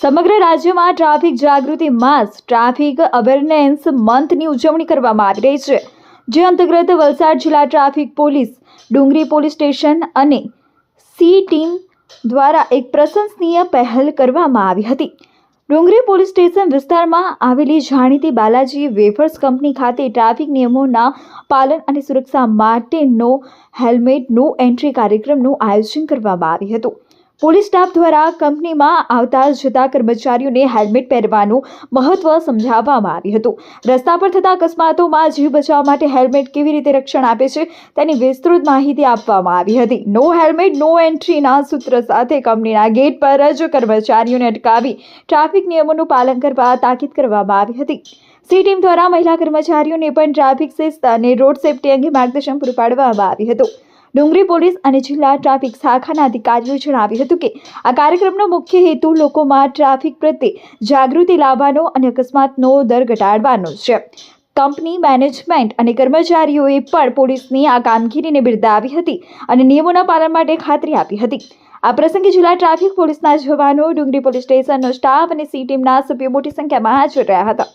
સમગ્ર રાજ્યમાં ટ્રાફિક જાગૃતિ માસ, ટ્રાફિક અવેરનેસ મંથની ઉજવણી કરવામાં આવી રહી છે, જે અંતર્ગત વલસાડ જિલ્લા traffic police, Dungri police station અને સી ટીમ દ્વારા એક પ્રશંસનીય પહેલ કરવામાં આવી હતી. ડુંગરી પોલીસ સ્ટેશન વિસ્તારમાં આવેલી જાણીતી બાલાજી વેફર્સ કંપની ખાતે ટ્રાફિક નિયમોના પાલન અને સુરક્ષા માટેનો હેલ્મેટ નો એન્ટ્રી કાર્યક્રમનું આયોજન કરવામાં આવ્યું હતું. પોલીસ સ્ટાફ દ્વારા કંપનીમાં આવતા જતા કર્મચારીઓને હેલ્મેટ પહેરવાનું મહત્વ સમજાવવામાં આવ્યું હતું. રસ્તા પર થતા અકસ્માતોમાં જીવ બચાવવા માટે હેલ્મેટ કેવી રીતે રક્ષણ આપે છે તેની વિસ્તૃત માહિતી આપવામાં આવી હતી. નો હેલ્મેટ, નો એન્ટ્રીના સૂત્ર સાથે કંપનીના ગેટ પર જ કર્મચારીઓને અટકાવી ટ્રાફિક નિયમોનું પાલન કરવા તાકીદ કરવામાં આવી હતી. સી ટીમ દ્વારા મહિલા કર્મચારીઓને પણ ટ્રાફિક શિસ્ત અને રોડ સેફટી અંગે માર્ગદર્શન પૂરું પાડવામાં આવ્યું હતું. ડુંગરી પોલીસ અને જિલ્લા ટ્રાફિક શાખાના અધિકારીઓએ જણાવ્યું હતું કે આ કાર્યક્રમનો મુખ્ય હેતુ લોકોમાં ટ્રાફિક પ્રત્યે જાગૃતિ લાવવાનો અને અકસ્માતનો દર ઘટાડવાનો છે. કંપની મેનેજમેન્ટ અને કર્મચારીઓએ પણ પોલીસની આ કામગીરીને બિરદાવી હતી અને નિયમોના પાલન માટે ખાતરી આપી હતી. આ પ્રસંગે જિલ્લા ટ્રાફિક પોલીસના જવાનો, ડુંગરી પોલીસ સ્ટેશનનો સ્ટાફ અને સી ટીમના સભ્યો મોટી સંખ્યામાં હાજર રહ્યા હતા.